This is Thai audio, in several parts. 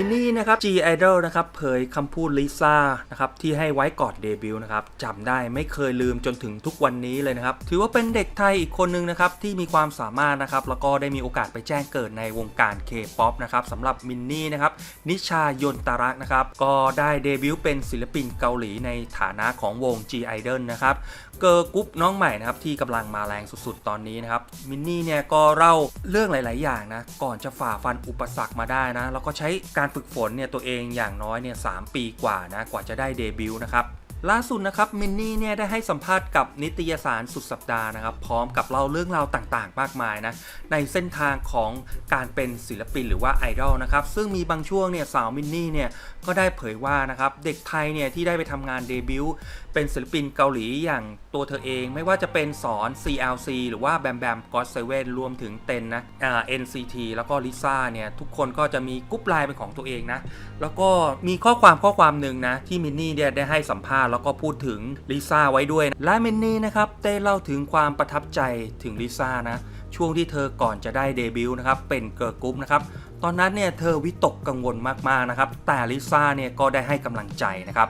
มินนี่นะครับ G Idol นะครับเผยคำพูดลิซ่านะครับที่ให้ไว้ก่อนเดบิวต์นะครับจำได้ไม่เคยลืมจนถึงทุกวันนี้เลยนะครับ ถือว่าเป็นเด็กไทยอีกคนนึงนะครับที่มีความสามารถนะครับแล้วก็ได้มีโอกาสไปแจ้งเกิดในวงการ K-POP นะครับสำหรับมินนี่นะครับนิชายนตารักนะครับก็ได้เดบิวต์เป็นศิลปินเกาหลีในฐานะของวง G Idol นะครับเกิร์ลกรุ๊ปน้องใหม่นะครับที่กำลังมาแรงสุดๆ ตอนนี้นะครับมินนี่เนี่ยก็เล่าเรื่องหลาย ๆ อย่างนะก่อนจะฝ่าฟันอุปสรรคมาได้นะแล้วก็ใช้การฝึกฝนเนี่ยตัวเองอย่างน้อยเนี่ยสามปีกว่านะกว่าจะได้เดบิวต์นะครับ ล่าสุดนะครับมินนี่เนี่ยได้ให้สัมภาษณ์กับนิตยสารสุดสัปดาห์นะครับ พร้อมกับเล่าเรื่องราวต่างๆ มากมายนะในเส้นทางของการเป็นศิลปินหรือว่าไอดอลนะครับซึ่งมีบางช่วงเนี่ยสาวมินนี่เนี่ยก็ได้เผยว่านะครับเด็กไทยเนี่ยที่ได้ไปทำงานเดบิวต์เป็นศิลปินเกาหลีอย่างตัวเธอเอง ไม่ว่าจะเป็นสอน CLC หรือว่าแบมแบมก็อตเซเว่นรวมถึงเต็นนะอ่า NCT แล้วก็ลิซ่าเนี่ยทุกคนก็จะมีกรุ๊ปไลน์เป็นของตัวเองนะแล้วก็มีข้อความข้อความหนึ่งนะที่มินนี่เนี่ยได้ให้สัมภาษณ์แล้วก็พูดถึงลิซ่าไว้ด้วยและเมนนี่นะครับได้เล่าถึงความประทับใจถึงลิซ่านะช่วงที่เธอก่อนจะได้เดบิวต์นะครับเป็นเกิร์ลกรุ๊ปนะครับตอนนั้นเนี่ยเธอวิตกกังวลมากๆนะครับแต่ลิซ่าเนี่ยก็ได้ให้กำลังใจนะครับ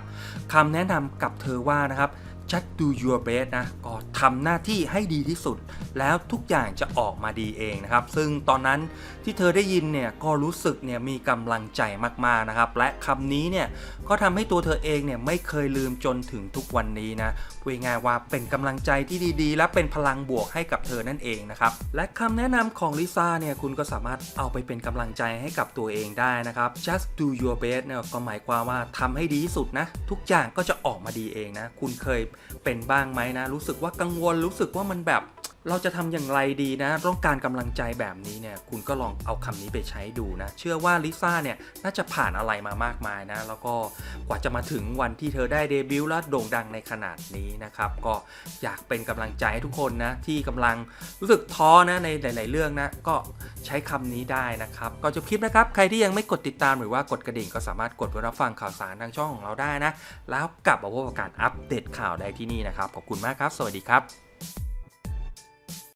คำแนะนำกับเธอว่านะครับ just do your best นะ ก็ทำหน้าที่ให้ดีที่สุด แล้วทุกอย่างจะออกมาดีเองนะครับ ซึ่งตอนนั้นที่เธอได้ยินเนี่ย ก็รู้สึกเนี่ยมีกำลังใจมากๆนะครับ และคำนี้เนี่ย ก็ทำให้ตัวเธอเองเนี่ยไม่เคยลืมจนถึงทุกวันนี้นะพูดง่ายว่าเป็นกำลังใจที่ดีๆ และเป็นพลังบวกให้กับเธอนั่นเองนะครับ และคำแนะนำของลิซ่าเนี่ย คุณก็สามารถเอาไปเป็นกำลังใจให้กับตัวเองได้นะครับ just do your best เนี่ยก็หมายความว่าทำให้ดีที่สุดนะ ทุกอย่างก็จะออกมาดีเองนะ คุณเคยเป็นบ้างไหมนะ รู้สึกว่ากังวลรู้สึกว่ามันแบบ เราจะทำอย่างไรดีนะ ต้องการกำลังใจแบบนี้เนี่ย คุณก็ลองเอาคำนี้ไปใช้ดูนะ เชื่อว่าลิซ่าเนี่ย น่าจะผ่านอะไรมามากมายนะ แล้วก็กว่าจะมาถึงวันที่เธอได้เดบิวต์และโด่งดังในขนาดนี้นะครับ ก็อยากเป็นกำลังใจให้ทุกคนนะ ที่กำลังรู้สึกท้อนะในหลาย ๆ เรื่องนะ ก็ ใช้คำนี้ได้นะครับก่อนจบคลิปนะครับ ใครที่ยังไม่กดติดตามหรือว่ากดกระดิ่งก็สามารถกดเพื่อรับฟังข่าวสารทางช่องของเราได้นะ แล้วกลับมาพบกับการอัปเดตข่าวได้ที่นี่นะครับ ขอบคุณมากครับ สวัสดีครับ